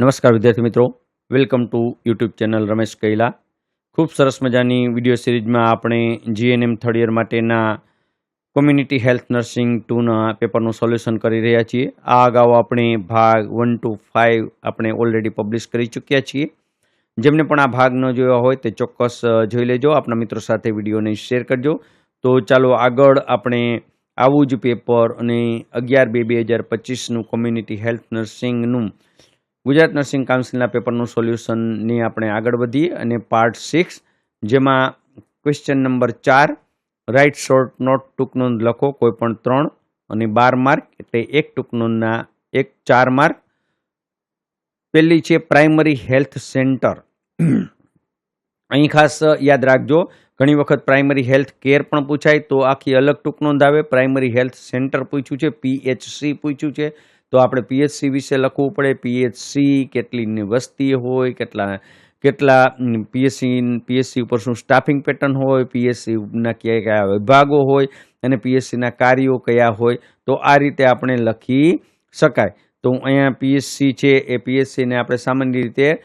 નમસ્કાર વિદ્યાર્થી મિત્રો. Welcome to YouTube channel Ramesh Kaila. ખૂબ સરસ મજાની વીડિયો સિરીઝમાં આપણે જીએનએમ થર્ડ યર માટેના કોમ્યુનિટી હેલ્થ નર્સિંગ ટુના પેપરનું સોલ્યુશન કરી રહ્યા છીએ. આ અગાઉ આપણે ભાગ વન ટુ ફાઇવ આપણે ઓલરેડી પબ્લિશ કરી ચૂક્યા છીએ. જેમને પણ આ ભાગ ન જોયો હોય તે ચોક્કસ જોઈ લેજો. આપણા મિત્રો સાથે વિડીયોને શેર કરજો. તો ચાલો આગળ આપણે આવું જ પેપર અને અગિયાર બે બે હજાર પચીસનું કોમ્યુનિટી હેલ્થ નર્સિંગનું ગુજરાત નર્સિંગ કાઉન્સિલના પેપરનું સોલ્યુશનની આપણે આગળ વધીએ અને પાર્ટ સિક્સ, જેમાં ક્વેશ્ચન નંબર ચાર રાઇટ શોર્ટ નોટ ટૂંક નોંધ લખો, કોઈ પણ ત્રણ અને બાર માર્ક, એટલે એક ટૂંક નોંધના એક ચાર માર્ક. પહેલી છે પ્રાઇમરી હેલ્થ સેન્ટર. અહીં ખાસ યાદ રાખજો, ઘણી વખત પ્રાઇમરી હેલ્થ કેર પણ પૂછાય, તો આખી અલગ ટૂંક નોંધ આવે. પ્રાઇમરી હેલ્થ સેન્ટર પૂછ્યું છે, પીએચસી પૂછ્યું છે તો આપણે પીએચસી વિશે લખવું પડે. પીએચસી કેટલી વસ્તી હોય, કેટલા કેટલા પીએસસી પીએસસી ઉપર શું સ્ટાફિંગ પેટર્ન હોય પીએસસીના કયા કયા વિભાગો હોય અને પીએસસીના કાર્યો કયા હોય, તો આ રીતે આપણે લખી શકાય. તો અહીંયા પીએસસી છે એ પીએસસીને આપણે સામાન્ય રીતે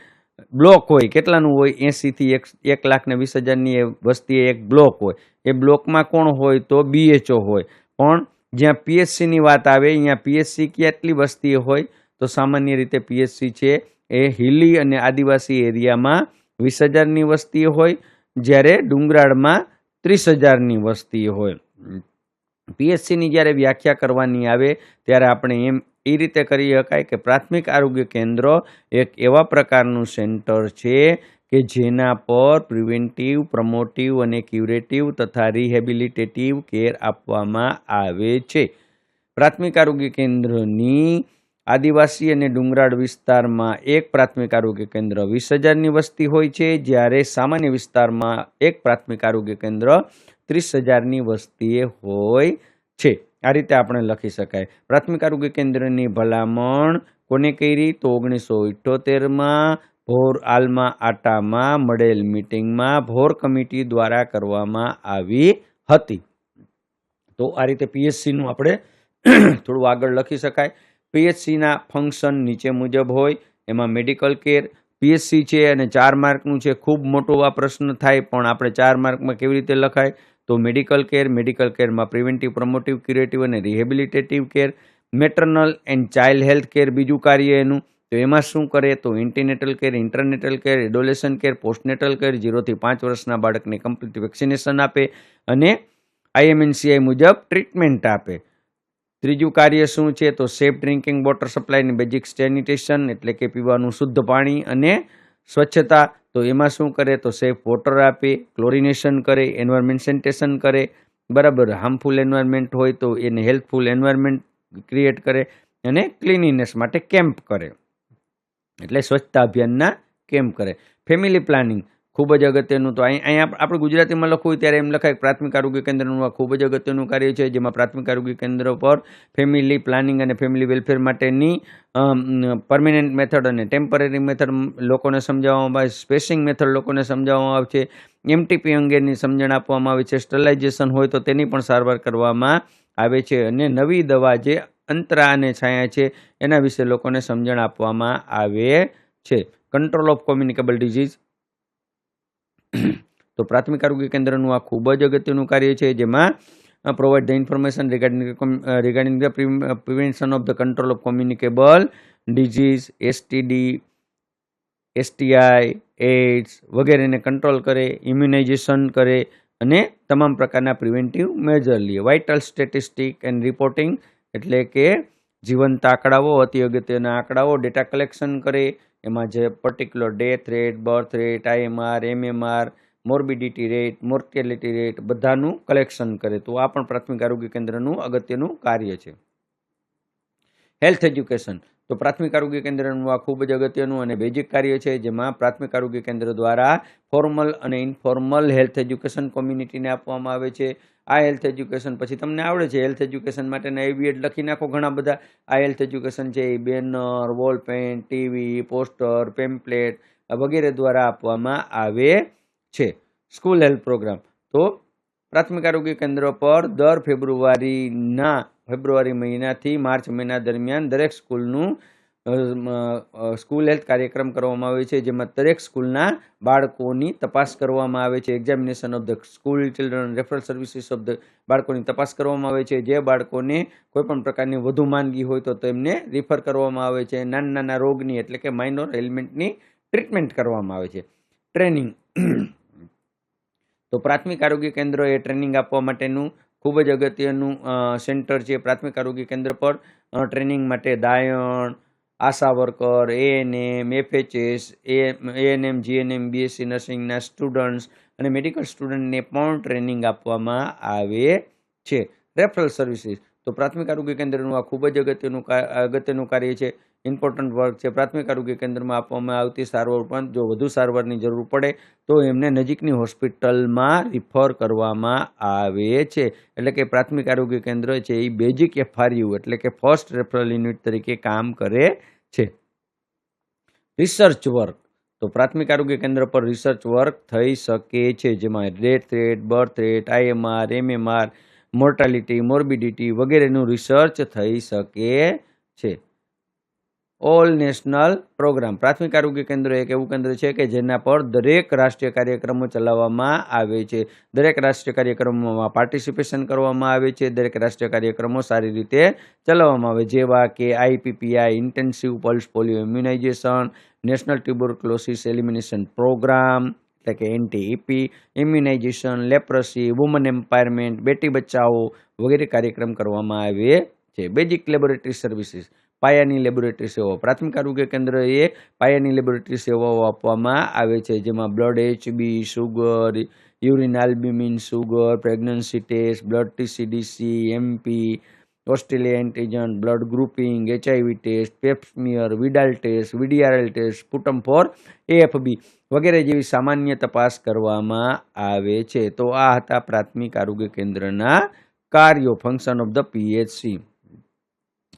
બ્લોક હોય. કેટલાનું હોય? એંસીથી એક એક લાખ ને વીસ હજારની એ એક બ્લોક હોય. એ બ્લોકમાં કોણ હોય? તો બીએચઓ હોય. પણ જ્યાં પીએસસીની વાત આવે, અહીંયા પીએસસી કેટલી વસ્તી હોય, તો સામાન્ય રીતે પીએસસી છે એ હિલી અને આદિવાસી એરિયામાં વીસ હજારની વસ્તી હોય, જ્યારે ડુંગરાળમાં ત્રીસ હજારની વસ્તી હોય. પીએચસીની જ્યારે વ્યાખ્યા કરવાની આવે, ત્યારે આપણે એમ એ રીતે કરી શકાય કે પ્રાથમિક આરોગ્ય કેન્દ્ર એક એવા પ્રકારનું સેન્ટર છે કે જેના પર પ્રિવેન્ટિવ, પ્રમોટિવ અને ક્યુરેટિવ તથા રિહેબિલિટેટિવ કેર આપવામાં આવે છે. પ્રાથમિક આરોગ્ય કેન્દ્રની આદિવાસી અને ડુંગરાળ વિસ્તારમાં એક પ્રાથમિક આરોગ્ય કેન્દ્ર વીસ હજારની વસ્તી હોય છે, જ્યારે સામાન્ય વિસ્તારમાં એક પ્રાથમિક આરોગ્ય કેન્દ્ર ત્રીસ હજારની વસ્તીએ હોય છે. આ રીતે આપણે લખી શકાય. પ્રાથમિક આરોગ્ય કેન્દ્રની ભલામણ કોને કરી? તો ઓગણીસો ઇઠ્ઠોતેરમાં ભોર આલમા આટામાં મળેલ મિટિંગમાં ભોર કમિટી દ્વારા કરવામાં આવી હતી. તો આ રીતે પીએચસીનું આપણે થોડું આગળ લખી શકાય. પીએચસીના ફંક્શન નીચે મુજબ હોય, એમાં મેડિકલ કેર, પીએચસી છે અને ચાર માર્કનું છે. ખૂબ મોટો આ પ્રશ્ન થાય, પણ આપણે ચાર માર્કમાં કેવી રીતે લખાય? તો મેડિકલ કેર, મેડિકલ કેરમાં પ્રિવેન્ટિવ, પ્રમોટિવ, ક્યુરેટિવ અને rehabilitative care, maternal and child health care બીજું કાર્ય એનું. તો એમાં શું કરે? તો antenatal care intranatal care adolescent care postnatal care જીરોથી પાંચ વર્ષના બાળકને કમ્પ્લીટ વેક્સિનેશન આપે અને આઈએમએનસીઆઈ મુજબ ટ્રીટમેન્ટ આપે. ત્રીજું કાર્ય શું છે? તો સેફ ડ્રિંકિંગ વોટર સપ્લાયની બેઝિક સેનિટેશન એટલે કે પીવાનું શુદ્ધ પાણી અને સ્વચ્છતા. તો એમાં શું કરે? તો સેફ વોટર આપે ક્લોરિનેશન કરે એન્વાયરમેન્ટ સેનિટેશન કરે. બરાબર હાર્મફુલ એન્વાયરમેન્ટ હોય તો એને હેલ્પફુલ એન્વાયરમેન્ટ ક્રિએટ કરે અને ક્લિનિનેસ માટે કેમ્પ કરે. એટલે સ્વચ્છતા અભિયાનના કેમ્પ કરે. ફેમિલી પ્લાનિંગ ખૂબ જ અગત્યનું તો અહીં અહીંયા આપણે ગુજરાતીમાં લખવું હોય ત્યારે એમ લખાય પ્રાથમિક આરોગ્ય કેન્દ્રનું આ ખૂબ જ અગત્યનું કાર્ય છે, જેમાં પ્રાથમિક આરોગ્ય કેન્દ્ર પર ફેમિલી પ્લાનિંગ અને ફેમિલી વેલફેર માટેની પરમેનન્ટ મેથડ અને ટેમ્પરરી મેથડ લોકોને સમજાવવામાં આવે સ્પેસિંગ મેથડ લોકોને સમજાવવામાં આવે છે એમટીપી અંગેની સમજણ આપવામાં આવે છે સ્ટરલાઇઝેશન હોય તો તેની પણ સારવાર કરવામાં આવે છે અને નવી દવા જે અંતરા અને છાયા છે, એના વિશે લોકોને સમજણ આપવામાં આવે છે. કંટ્રોલ ઓફ કોમ્યુનિકેબલ ડિઝીઝ તો પ્રાથમિક આરોગ્ય કેન્દ્રનું આ ખૂબ જ અગત્યનું કાર્ય છે, જેમાં provide the information regarding regarding the prevention of the control of communicable disease STD STI AIDS વગેરેને કંટ્રોલ કરે ઇમ્યુનાઇઝેશન કરે અને તમામ પ્રકારના પ્રિવેન્ટિવ મેજર લે. વાઇટલ સ્ટેટિસ્ટિક એન્ડ રિપોર્ટિંગ એટલે કે જીવંત આંકડાઓ, અતિ અગત્યના આંકડાઓ ડેટા કલેક્શન કરે. એમાં જે particular death rate birth rate IMR MMR morbidity rate mortality rate બધાનું કલેક્શન કરે. તો આ પણ પ્રાથમિક આરોગ્ય કેન્દ્રનું અગત્યનું કાર્ય છે. હેલ્થ એજ્યુકેશન તો પ્રાથમિક આરોગ્ય કેન્દ્રનું આ ખૂબ જ અગત્યનું અને બેઝિક કાર્ય છે, જેમાં પ્રાથમિક આરોગ્ય કેન્દ્ર દ્વારા ફોર્મલ અને ઇનફોર્મલ હેલ્થ એજ્યુકેશન કોમ્યુનિટીને આપવામાં આવે છે. આ હેલ્થ એજ્યુકેશન પછી તમને આવડે છે હેલ્થ એજ્યુકેશન માટેના એવીએડ લખી નાખો ઘણા બધા. આ હેલ્થ એજ્યુકેશન છે એ banner wall pen TV poster pamphlet વગેરે દ્વારા આપવામાં આવે છે. સ્કૂલ હેલ્થ પ્રોગ્રામ તો પ્રાથમિક આરોગ્ય કેન્દ્ર પર દર ફેબ્રુઆરીના, ફેબ્રુઆરી મહિનાથી માર્ચ મહિના દરમિયાન દરેક સ્કૂલનું સ્કૂલ હેલ્થ કાર્યક્રમ કરવામાં આવે છે, જેમાં દરેક સ્કૂલના બાળકોની તપાસ કરવામાં આવે છે examination of the school children referral services of the બાળકોની તપાસ કરવામાં આવે છે. જે બાળકોને કોઈપણ પ્રકારની વધુ માંદગી હોય તો તેમને રિફર કરવામાં આવે છે. નાના નાના રોગની એટલે કે માઇનોર એલિમેન્ટની ટ્રીટમેન્ટ કરવામાં આવે છે. ટ્રેનિંગ તો પ્રાથમિક આરોગ્ય કેન્દ્ર એ ટ્રેનિંગ આપવા માટેનું ખૂબ જ અગત્યનું સેન્ટર છે. પ્રાથમિક આરોગ્ય કેન્દ્ર પર ટ્રેનિંગ માટે દાયણ ASHA worker ANM FHS ANM GNM BSc નર્સિંગના students અને મેડિકલ સ્ટુડન્ટને પણ ટ્રેનિંગ આપવામાં આવે છે. રેફરલ સર્વિસીસ તો પ્રાથમિક આરોગ્ય કેન્દ્રનું આ ખૂબ જ અગત્યનું અગત્યનું કાર્ય છે. ઇમ્પોર્ટન્ટ વર્ક છે. પ્રાથમિક આરોગ્ય કેન્દ્રમાં આપવામાં આવતી સારવાર ઉપરાંત જો વધુ સારવારની જરૂર પડે, તો એમને નજીકની હોસ્પિટલમાં રિફર કરવામાં આવે છે. એટલે કે પ્રાથમિક આરોગ્ય કેન્દ્ર છે એ બેઝિક એફઆરયુ એટલે કે ફર્સ્ટ રેફરલ યુનિટ તરીકે કામ કરે છે. રિસર્ચ વર્ક તો પ્રાથમિક આરોગ્ય કેન્દ્ર પર રિસર્ચ વર્ક થઈ શકે છે. જેમાં death rate birth rate IMR MMR mortality morbidity વગેરેનું રિસર્ચ થઈ શકે છે. ઓલ નેશનલ પ્રોગ્રામ પ્રાથમિક આરોગ્ય કેન્દ્ર એક એવું કેન્દ્ર છે કે જેના પર દરેક રાષ્ટ્રીય કાર્યક્રમો ચલાવવામાં આવે છે. દરેક રાષ્ટ્રીય કાર્યક્રમોમાં પાર્ટિસિપેશન કરવામાં આવે છે. દરેક રાષ્ટ્રીય કાર્યક્રમો સારી રીતે ચલાવવામાં આવે. જેવા કે IPPI intensive pulse polio immunization national tuberculosis elimination program એટલે કે NTEP immunization leprosy woman empowerment Beti Bachao વગેરે કાર્યક્રમ કરવામાં આવે છે. બેઝિક લેબોરેટરી સર્વિસીસ પાયાની લેબોરેટરી સેવાઓ. પ્રાથમિક આરોગ્ય કેન્દ્ર એ પાયાની લેબોરેટરી સેવાઓ આપવામાં આવે છે, જેમાં blood HB sugar, urine, albumin sugar, pregnancy test, blood TC DC MP Australia antigen, blood grouping HIV test pap smear Widal test, VDRL test sputum for AFB વગેરે જેવી સામાન્ય તપાસ કરવામાં આવે છે. તો આ હતા પ્રાથમિક આરોગ્ય કેન્દ્રના કાર્યો. ફંક્શન ઓફ ધ પીએચસી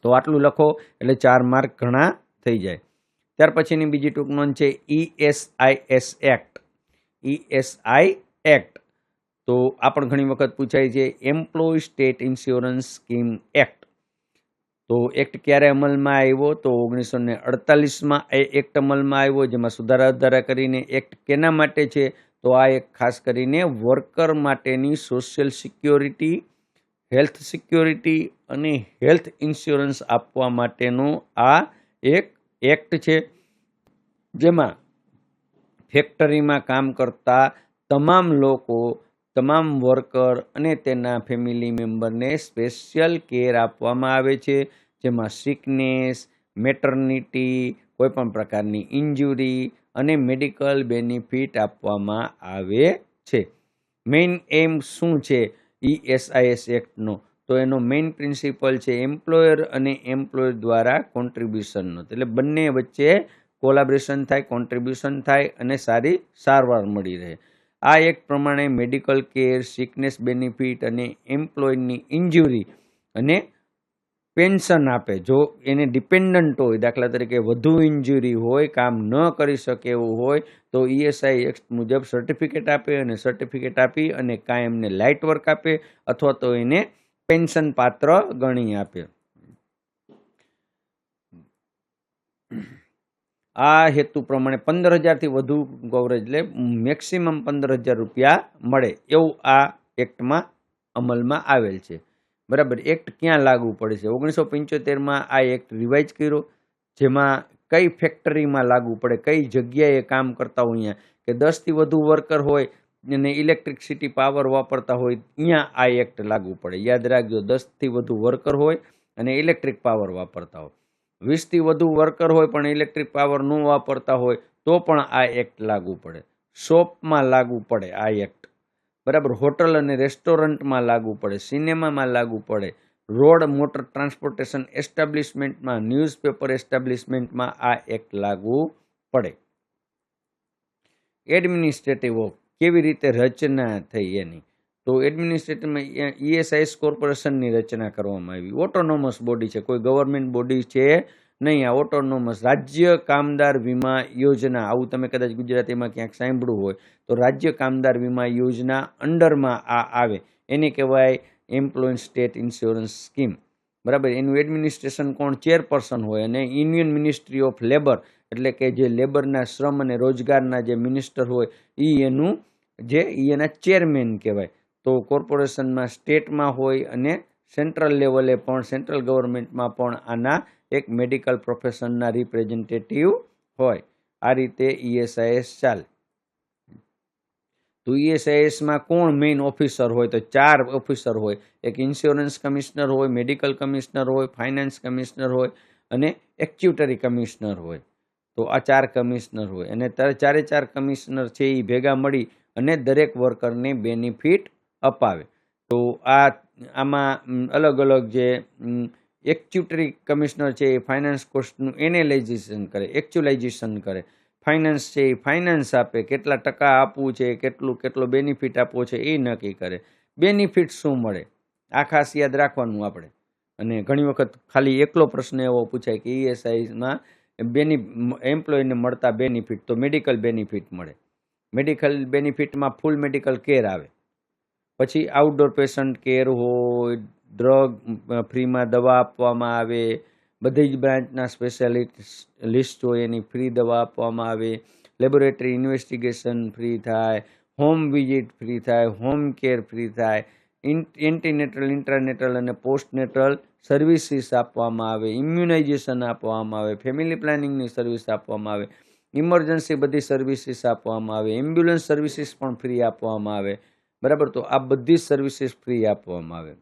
તો આટલું લખો એટલે ચાર માર્ક ઘણા થઈ જાય. ત્યાર પછીની બીજી ટૂંક નોંધ છે ઈએસઆઈએસ એક્ટ. ESI act. તો આ પણ ઘણી વખત પૂછાય છે employee state insurance scheme act તો એક્ટ ક્યારે અમલમાં આવ્યો? તો ઓગણીસો ને અડતાલીસમાં એ એક્ટ અમલમાં આવ્યો, જેમાં સુધારા વધારા કરીને એક્ટ કેના માટે છે? તો આ એક ખાસ કરીને વર્કર માટેની સોશિયલ સિક્યોરિટી હેલ્થ સિક્યોરિટી અને હેલ્થ ઇન્સ્યોરન્સ આપવા માટેનો આ એક એક્ટ છે. જેમાં ફેક્ટરીમાં કામ કરતા તમામ લોકો, તમામ વર્કર અને તેના ફેમિલી મેમ્બરને સ્પેશિયલ કેર આપવામાં આવે છે. જેમાં સિકનેસ, મેટર્નિટી, કોઈપણ પ્રકારની ઇન્જુરી અને મેડિકલ બેનિફિટ આપવામાં આવે છે. મેઇન એમ શું છે? ઈએસઆઈએસ એક્ટનો. તો એનો મેઇન પ્રિન્સિપલ છે એમ્પ્લોયર અને એમ્પ્લોયર દ્વારા કોન્ટ્રીબ્યુશનનો એટલે બંને વચ્ચે કોલાબ્રેશન થાય કોન્ટ્રીબ્યુશન થાય અને સારી સારવાર મળી રહે. આ એક પ્રમાણે મેડિકલ કેર સિકનેસ બેનિફિટ અને એમ્પ્લોયની ઇન્જ્યુરી અને પેન્શન આપે. જો એને ડિપેન્ડન્ટ હોય, દાખલા તરીકે વધુ ઇન્જુરી હોય, કામ ન કરી શકે એવું હોય, તો ઈએસઆઈ એક્ટ મુજબ સર્ટિફિકેટ આપે અને સર્ટિફિકેટ આપી અને કાંઈ એમને લાઇટ વર્ક આપે અથવા તો એને પેન્શન પાત્ર ગણી આપે. આ હેતુ પ્રમાણે પંદર હજારથી વધુ કવરેજ લે મેક્સિમમ પંદર હજાર રૂપિયા મળે. એવું આ એક્ટમાં અમલમાં આવેલ છે. બરાબર, એક્ટ ક્યાં લાગુ પડે છે? ઓગણીસો પંચોતેરમાં આ એક્ટ રિવાઇઝ કર્યો, જેમાં કઈ ફેક્ટરીમાં લાગુ પડે, કઈ જગ્યાએ કામ કરતા હોય અહીંયા? કે દસથી વધુ વર્કર હોય અને ઇલેક્ટ્રિસિટી પાવર વાપરતા હોય અહીંયા આ એક્ટ લાગુ પડે. યાદ રાખજો, દસથી વધુ વર્કર હોય અને ઇલેક્ટ્રિક પાવર વાપરતા હોય. વીસથી વધુ વર્કર હોય પણ ઇલેક્ટ્રિક પાવર ન વાપરતા હોય, તો પણ આ એક્ટ લાગુ પડે. શોપમાં લાગુ પડે આ એક્ટ. બરાબર, હોટલ અને રેસ્ટોરન્ટમાં લાગુ પડે, સિનેમામાં લાગુ પડે, રોડ મોટર ટ્રાન્સપોર્ટેશન એસ્ટાબ્લિશમેન્ટમાં, ન્યૂઝપેપર એસ્ટાબ્લિશમેન્ટમાં આ એક્ટ લાગુ પડે. એડમિનિસ્ટ્રેટિવ ઓફ કેવી રીતે રચના થઈ એની? તો એડમિનિસ્ટ્રેટિવમાં ઈએસઆઈએસ કોર્પોરેશનની રચના કરવામાં આવી. ઓટોનોમસ બોડી છે, કોઈ ગવર્મેન્ટ બોડી છે નહીં, આ ઓટોનોમસ રાજ્ય કામદાર વીમા યોજના, આવું તમે કદાચ ગુજરાતીમાં ક્યાંક સાંભળ્યું હોય, તો રાજ્ય કામદાર વીમા યોજના અંડરમાં આ આવે. એને કહેવાય એમ્પ્લોય સ્ટેટ ઇન્સ્યોરન્સ સ્કીમ બરાબર? એનું એડમિનિસ્ટ્રેશન કોણ? ચેરપર્સન હોય અને યુનિયન મિનિસ્ટ્રી ઓફ લેબર એટલે કે જે લેબરના શ્રમ અને રોજગારના જે મિનિસ્ટર હોય એ એનું જે એ એના ચેરમેન કહેવાય. તો કોર્પોરેશનમાં સ્ટેટમાં હોય અને સેન્ટ્રલ લેવલે પણ સેન્ટ્રલ ગવર્મેન્ટમાં પણ આના એક મેડિકલ પ્રોફેશનના રિપ્રેઝેન્ટેટિવ હોય. આ રીતે ઈએસઆઈએસ ચાલે. તો ઈએસઆઈએસમાં કોણ મેઇન ઓફિસર હોય? તો ચાર ઓફિસર હોય. એક ઇન્સ્યોરન્સ કમિશનર હોય, મેડિકલ કમિશનર હોય, ફાઇનાન્સ કમિશનર હોય અને એક્ચ્યુટરી કમિશનર હોય. તો આ ચાર કમિશનર હોય. અને ચારે ચાર કમિશનર છે એ ભેગા મળી અને દરેક વર્કરને બેનિફિટ અપાવે. તો આ, આમાં અલગ અલગ જે એક્ચ્યુટરી કમિશનર છે એ ફાઇનાન્સ કોસ્ટનું એનેલાઇઝેશન કરે એકચ્યુલાઇઝેશન કરે. ફાઇનાન્સ છે એ ફાઇનાન્સ આપે, કેટલા ટકા આપવું છે, કેટલું, કેટલો બેનિફિટ આપવો છે એ નક્કી કરે. બેનિફિટ શું મળે? આ ખાસ યાદ રાખવાનું આપણે. અને ઘણી વખત ખાલી એકલો પ્રશ્ન એવો પૂછાય કે ઈએસઆઈમાં બેની એમ્પ્લોયને મળતા બેનિફિટ તો મેડિકલ બેનિફિટ મળે. મેડિકલ બેનિફિટમાં ફૂલ મેડિકલ કેર આવે. પછી આઉટડોર પેશન્ટ કેર હોય ડ્રગ ફ્રીમાં દવા આપવામાં આવે. બધી જ બ્રાન્ચના સ્પેશિયાલિસ્ટ લિસ્ટ હોય એની ફ્રી દવા આપવામાં આવે. લેબોરેટરી ઇન્વેસ્ટિગેશન ફ્રી થાય. હોમ વિઝિટ ફ્રી થાય. હોમ કેર ફ્રી થાય. એન્ટીનેટરલ ઇન્ટરનેટલ અને પોસ્ટનેટરલ સર્વિસીસ આપવામાં આવે. ઇમ્યુનાઇઝેશન આપવામાં આવે. ફેમિલી પ્લાનિંગની સર્વિસ આપવામાં આવે. ઇમરજન્સી બધી સર્વિસીસ આપવામાં આવે. એમ્બ્યુલન્સ સર્વિસીસ પણ ફ્રી આપવામાં આવે. બરાબર? તો આ બધી સર્વિસીસ ફ્રી આપવામાં આવે.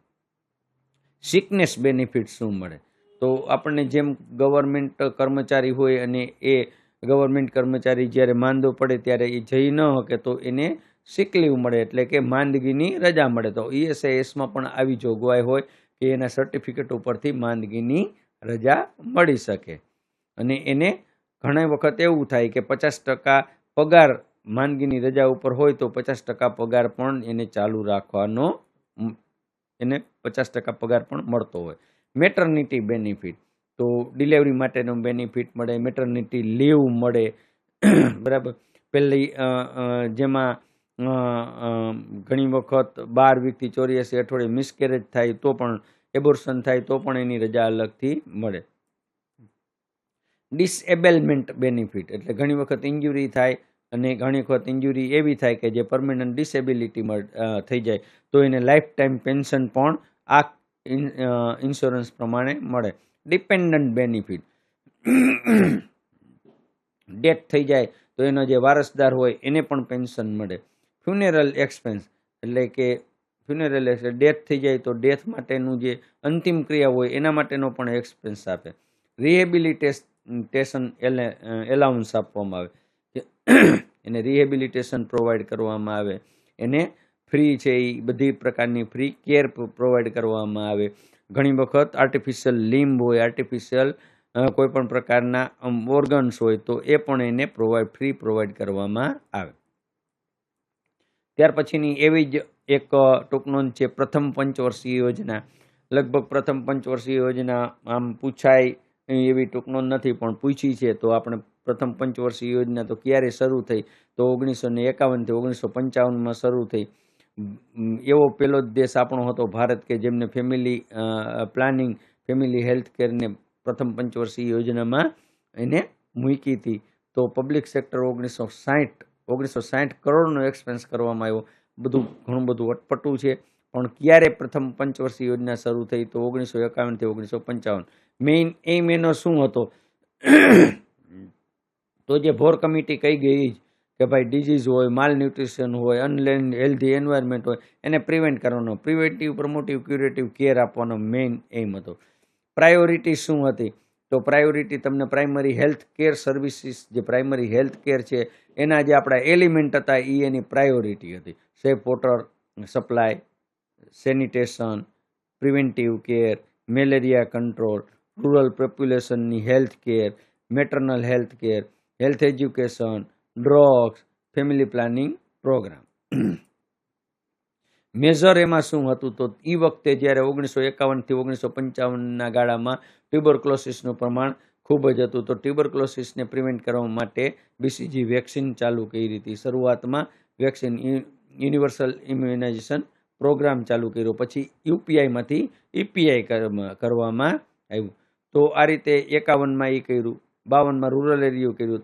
સિકનેસ બેનિફિટ શું મળે? તો આપણને જેમ ગવર્મેન્ટ કર્મચારી હોય અને એ ગવર્મેન્ટ કર્મચારી જ્યારે માંદો પડે ત્યારે એ જઈ ન શકે તો એને સિક મળે, એટલે કે માંદગીની રજા મળે. તો ઈએસઆઈએસમાં પણ આવી જોગવાઈ હોય કે એના સર્ટિફિકેટ ઉપરથી માંદગીની રજા મળી શકે. અને એને ઘણા વખત એવું થાય કે પચાસ ટકા પગાર માંદગીની રજા ઉપર હોય તો પચાસ ટકા પગાર પણ એને ચાલુ રાખવાનો એને પચાસ ટકા પગાર પણ મળતો હોય. Maternity benefit. તો ડિલેવરી માટેનો બેનિફિટ મળે મેટર્નિટી લીવ મળે. બરાબર. પહેલી જેમાં ઘણી વખત બાર વીકથી ચોર્યાસી અઠવાડિયે મિસકેરેજ થાય તો પણ એબોર્શન થાય તો પણ એની રજા અલગથી મળે. ડિસએબેલમેન્ટ બેનિફિટ એટલે ઘણી વખત ઇન્જુરી થાય અને ઘણી વખત ઇન્જુરી એવી થાય કે જે પરમેનન્ટ ડિસેબિલિટી થઈ જાય, તો એને લાઈફ ટાઈમ પેન્શન પણ આ ઇન્સ્યોરન્સ પ્રમાણે મળે. ડિપેન્ડન્ટ બેનિફિટ ડેથ થઈ જાય, તો એનો જે વારસદાર હોય, એને પણ પેન્શન મળે. ફ્યુનેરલ એક્સપેન્સ એટલે કે ફ્યુનેરલ એટલે ડેથ થઈ જાય, તો ડેથ માટેનું જે અંતિમ ક્રિયા હોય, એના માટેનો પણ એક્સપેન્સ આપે. રિહેબિલિટેશન એલાઉન્સ આપવામાં આવે. એને રિહેબિલિટેશન પ્રોવાઈડ કરવામાં આવે. એને ફ્રી છે એ બધી પ્રકારની ફ્રી કેર પ્રોવાઈડ કરવામાં આવે. ઘણી વખત આર્ટિફિશિયલ લીમ્બ હોય આર્ટિફિશિયલ કોઈપણ પ્રકારના ઓર્ગન્સ હોય તો એ પણ એને પ્રોવાઈડ ફ્રી પ્રોવાઈડ કરવામાં આવે. ત્યાર પછીની એવી જ એક ટૂંકનોંધ છે, પ્રથમ પંચવર્ષીય યોજના. લગભગ પ્રથમ પંચવર્ષીય યોજના આમ પૂછાય, એવી ટૂંકનોંધ નથી, પણ પૂછી છે તો આપણે પ્રથમ પંચવર્ષીય યોજના તો ક્યારે શરૂ થઈ? તો ઓગણીસો ને એકાવનથી ઓગણીસો પંચાવનમાં શરૂ થઈ. એવો પહેલો જ દેશ આપણો હતો ભારત કે જેમને ફેમિલી પ્લાનિંગ ફેમિલી હેલ્થ કેરને પ્રથમ પંચવર્ષીય યોજનામાં એને મૂકી હતી. તો પબ્લિક સેક્ટર ઓગણીસો સાઠ ઓગણીસો સાઠ કરોડનો એક્સપેન્સ કરવામાં આવ્યો. બધું, ઘણું બધું અટપટું છે. પણ ક્યારે પ્રથમ પંચવર્ષીય યોજના શરૂ થઈ? તો ઓગણીસો એકાવનથી ઓગણીસો પંચાવન. મેઇન એમ એનો શું હતો? તો જે ભોર કમિટી કહી ગઈ જ કે ભાઈ ડિઝીઝ હોય માલ ન્યુટ્રિશન હોય અનલેન હેલ્ધી એન્વાયરમેન્ટ હોય, એને પ્રિવેન્ટ કરવાનો. પ્રિવેન્ટિવ પ્રમોટિવ ક્યુરેટિવ કેર આપવાનો મેઇન એમ હતો. પ્રાયોરિટી શું હતી? તો પ્રાયોરિટી તમને પ્રાઇમરી હેલ્થ કેર સર્વિસીસ જે પ્રાઇમરી હેલ્થ કેર છે, એના જે આપણા એલિમેન્ટ હતા એ એની પ્રાયોરિટી હતી. Safe water supply sanitation preventive care malaria control rural પોપ્યુલેશનની health care maternal health care health education drugs family planning programme major એમાં શું હતું તો એ વખતે જ્યારે ઓગણીસો એકાવનથી ઓગણીસો પંચાવનના ગાળામાં ટ્યુબરક્લોસિસનું પ્રમાણ ખૂબ જ હતું તો ટ્યુબરક્લોસિસને પ્રિવેન્ટ કરવા માટે બીસીજી વેક્સિન ચાલુ કરી હતી. શરૂઆતમાં વેક્સિન યુનિવર્સલ ઇમ્યુનાઇઝેશન પ્રોગ્રામ ચાલુ કર્યો. પછી યુપીઆઈમાંથી ઈપીઆઈ કરવામાં આવ્યું. તો આ રીતે એકાવનમાં એ કર્યું. બાવનમાં રૂરલ એરિયો કર્યું.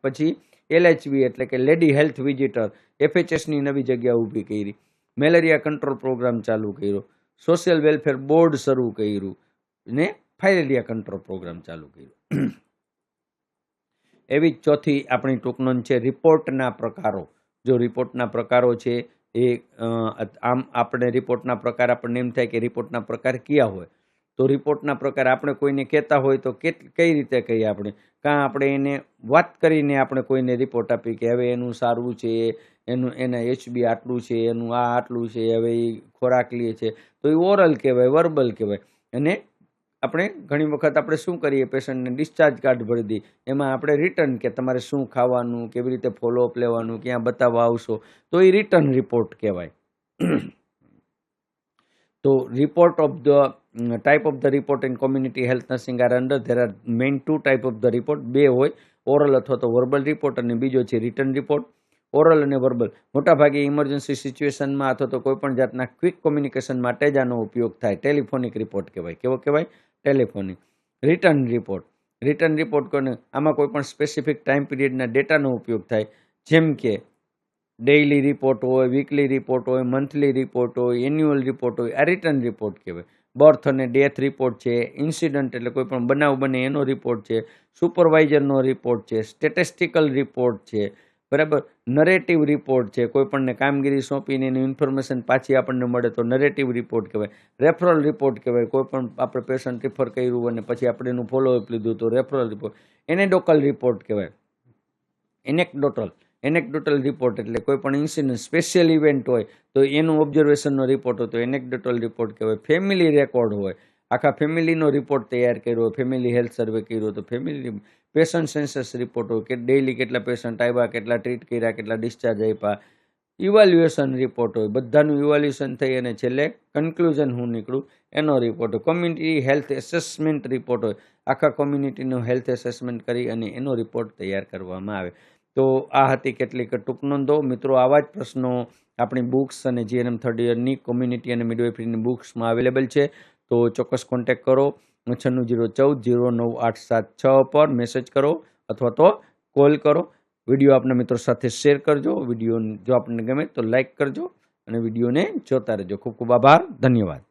પછી એલએચવી એટલે કે લેડી હેલ્થ વિઝિટર એફએચએસની નવી જગ્યા ઊભી કરી. મેલેરિયા કંટ્રોલ પ્રોગ્રામ ચાલુ કર્યો. સોશિયલ વેલફેર બોર્ડ શરૂ કર્યું. ને ફાઇલેરિયા કંટ્રોલ પ્રોગ્રામ ચાલુ કર્યો. એવી ચોથી આપણી ટૂંકનોંધ છે રિપોર્ટના પ્રકારો. જો રિપોર્ટના પ્રકારો છે, એ આમ આપણે રિપોર્ટના પ્રકાર આપણને એમ થાય કે રિપોર્ટના પ્રકાર કયા હોય? તો રિપોર્ટના પ્રકાર આપણે કોઈને કહેતા હોય તો કે કઈ રીતે કહીએ આપણે? કાં આપણે એને વાત કરીને આપણે કોઈને રિપોર્ટ આપી કે હવે એનું સારું છે, એનું, એના એચબી આટલું છે, એનું આ આટલું છે, હવે એ ખોરાક લે છે. તો એ ઓરલ કહેવાય વર્બલ કહેવાય. અને આપણે ઘણી વખત આપણે શું કરીએ? પેશન્ટને ડિસ્ચાર્જ કાર્ડ ભરી દઈએ. એમાં આપણે રિટર્ન કે તમારે શું ખાવાનું, કેવી રીતે ફોલોઅપ લેવાનું, ક્યાં બતાવવા આવશો? તો એ રિટર્ન રિપોર્ટ કહેવાય. તો report of the type of the report in community health nursing are under there are main two type of the report બે હોય ઓરલ અથવા તો વર્બલ રિપોર્ટ અને બીજો છે રિટર્ન રિપોર્ટ ઓરલ અને વર્બલ મોટાભાગે ઇમરજન્સી સિચ્યુએશનમાં અથવા તો કોઈપણ જાતના ક્વિક કોમ્યુનિકેશન માટે જ આનો ઉપયોગ થાય. ટેલિફોનિક રિપોર્ટ કહેવાય. કેવો કહેવાય? Telephonic return report return report કોને? આમાં કોઈપણ સ્પેસિફિક ટાઈમ પીરિયડના ડેટાનો ઉપયોગ થાય. જેમ કે ડેઇલી રિપોર્ટ હોય વીકલી રિપોર્ટ હોય મંથલી રિપોર્ટ હોય એન્યુઅલ રિપોર્ટ હોય, આ રિટર્ન રિપોર્ટ કહેવાય. બર્થ અને ડેથ રિપોર્ટ છે, ઇન્સિડન્ટ એટલે કોઈ પણ બનાવ બને એનો રિપોર્ટ છે, સુપરવાઇઝરનો રિપોર્ટ છે, સ્ટેટિસ્ટિકલ રિપોર્ટ છે, બરાબર? નરેટિવ રિપોર્ટ છે, કોઈ પણને કામગીરી સોંપીને એની ઇન્ફોર્મેશન પાછી આપણને મળે તો નરેટિવ રિપોર્ટ કહેવાય. રેફરલ રિપોર્ટ કહેવાય, કોઈ પણ આપણે પેશન્ટ રિફર કર્યું અને પછી આપણે એનું ફોલોઅપ લીધું તો રેફરલ રિપોર્ટ. એનેડોકલ રિપોર્ટ કહેવાય. એનેકડોટલ. એનેકડોટલ રિપોર્ટ એટલે કોઈ પણ ઇન્સિડન્ટ સ્પેશિયલ ઇવેન્ટ હોય, તો એનું ઓબ્ઝર્વેશનનો રિપોર્ટ હોય, તો એનેક્ડોટલ રિપોર્ટ કહેવાય. ફેમિલી રેકોર્ડ હોય. આખા ફેમિલીનો રિપોર્ટ તૈયાર કર્યો ફેમિલી હેલ્થ સર્વે કર્યો તો ફેમિલી પેશન્ટ સેન્સસ રિપોર્ટ હોય, કે ડેઇલી કેટલા પેશન્ટ આવ્યા, કેટલા ટ્રીટ કર્યા, કેટલા ડિસ્ચાર્જ આપ્યા. ઇવાલ્યુએશન રિપોર્ટ હોય. બધાનું ઇવાલ્યુએશન થઈ અને છેલ્લે કન્ક્લુઝન હું નીકળું, એનો રિપોર્ટ હોય. કોમ્યુનિટી હેલ્થ એસેસમેન્ટ રિપોર્ટ હોય. આખા કોમ્યુનિટીનું હેલ્થ એસેસમેન્ટ કરી અને એનો રિપોર્ટ તૈયાર કરવામાં આવે. તો આ હતી કેટલીક ટૂંક નોંધો. મિત્રો, આવા જ પ્રશ્નો આપણી બુક્સ અને જીએનએમ થર્ડ યરની કોમ્યુનિટી અને મિડવાઇફરીની બુક્સમાં અવેલેબલ છે. તો ચોક્કસ કોન્ટેક કરો છન્નું જીરો ચૌદ જીરો નવ આઠ સાત છ પર મેસેજ કરો અથવા તો કોલ કરો. વીડિયો આપના મિત્રો સાથે શેર કરજો. વીડિયો જો આપણને ગમે તો લાઇક કરજો અને વિડીયોને જોતા રહેજો. ખૂબ ખૂબ આભાર. ધન્યવાદ.